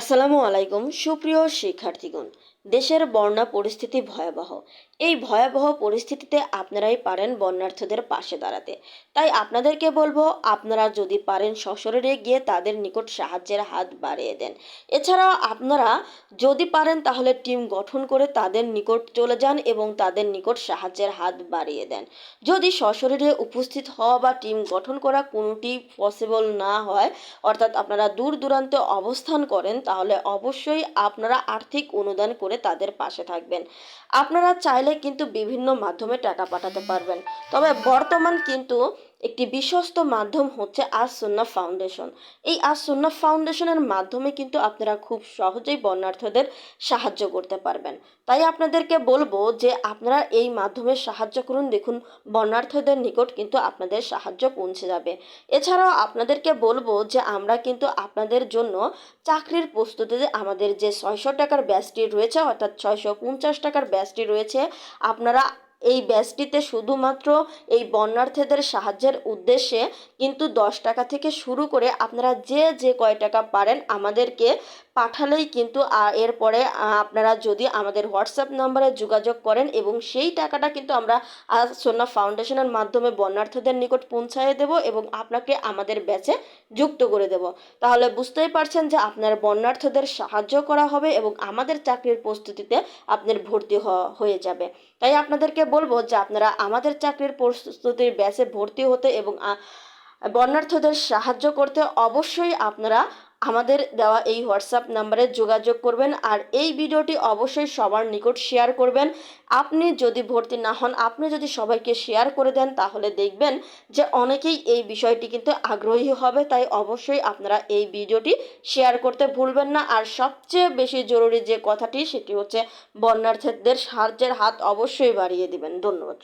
আসসালামু আলাইকুম সুপ্রিয় শিক্ষার্থীগণ। দেশের বন্যা পরিস্থিতি ভয়াবহ। এই ভয়াবহ পরিস্থিতিতে আপনারাই পারেন বন্যার্থদের পাশে দাঁড়াতে। তাই আপনাদেরকে বলব, আপনারা যদি পারেন সশরীরে গিয়ে তাদের নিকট সাহায্যের হাত বাড়িয়ে দেন। এছাড়াও আপনারা যদি পারেন তাহলে টিম গঠন করে তাদের নিকট চলে যান এবং তাদের নিকট সাহায্যের হাত বাড়িয়ে দেন। যদি সশরীরে উপস্থিত হওয়া বা টিম গঠন করা কোনোটি পসিবল না হয়, অর্থাৎ আপনারা দূর দূরান্তে অবস্থান করেন, তাহলে অবশ্যই আপনারা আর্থিক অনুদান করে তাদের পাশে থাকবেন। আপনারা চাইলে কিন্তু বিভিন্ন মাধ্যমে টাকা পাঠাতে পারবেন। তবে বর্তমান কিন্তু একটি বিশ্বস্ত মাধ্যম হচ্ছে আজ সুন্না ফাউন্ডেশন। এই আজ সুন্না ফাউন্ডেশনের মাধ্যমে কিন্তু আপনারা খুব সহজেই বন্যার্থদের সাহায্য করতে পারবেন। তাই আপনাদেরকে বলব যে আপনারা এই মাধ্যমে সাহায্য করুন, দেখুন বন্যার্থদের নিকট কিন্তু আপনাদের সাহায্য পৌঁছে যাবে। এছাড়াও আপনাদেরকে বলব যে আমরা কিন্তু আপনাদের জন্য চাকরির প্রস্তুতিতে আমাদের যে ছয়শো টাকার ব্যাচটি রয়েছে, অর্থাৎ ছয়শো পঞ্চাশ টাকার ব্যাচটি রয়েছে, আপনারা এই ব্যাচটিতে শুধুমাত্র এই বন্যার্থীদের সাহায্যের উদ্দেশ্যে কিন্তু দশ টাকা থেকে শুরু করে আপনারা যে যে কয় টাকা পারেন আমাদেরকে পাঠালেই কিন্তু এরপরে আপনারা যদি আমাদের হোয়াটসঅ্যাপ নাম্বারে যোগাযোগ করেন এবং সেই টাকাটা কিন্তু আমরা সোনা ফাউন্ডেশনের মাধ্যমে বন্যার্থীদের নিকট পৌঁছায় দেব এবং আপনাকে আমাদের ব্যাচে যুক্ত করে দেব। তাহলে বুঝতেই পারছেন যে আপনার বন্যার্থদের সাহায্য করা হবে এবং আমাদের চাকরির প্রস্তুতিতে আপনার ভর্তি হয়ে যাবে। তাই আপনাদেরকে বলব যে আপনারা আমাদের চাকরির প্রস্তুতির ব্যাচে ভর্তি হতে এবং বন্যার্থদের সাহায্য করতে অবশ্যই আপনারা আমাদের দেওয়া এই হোয়াটসঅ্যাপ নাম্বারে যোগাযোগ করবেন আর এই ভিডিওটি অবশ্যই সবার নিকট শেয়ার করবেন। আপনি যদি ভর্তি না হন, আপনি যদি সবাইকে শেয়ার করে দেন, তাহলে দেখবেন যে অনেকেই এই বিষয়টি কিন্তু আগ্রহী হবে। তাই অবশ্যই আপনারা এই ভিডিওটি শেয়ার করতে ভুলবেন না। আর সবচেয়ে বেশি জরুরি যে কথাটি, সেটি হচ্ছে বন্যার্থীদের সাহায্যের হাত অবশ্যই বাড়িয়ে দিবেন। ধন্যবাদ।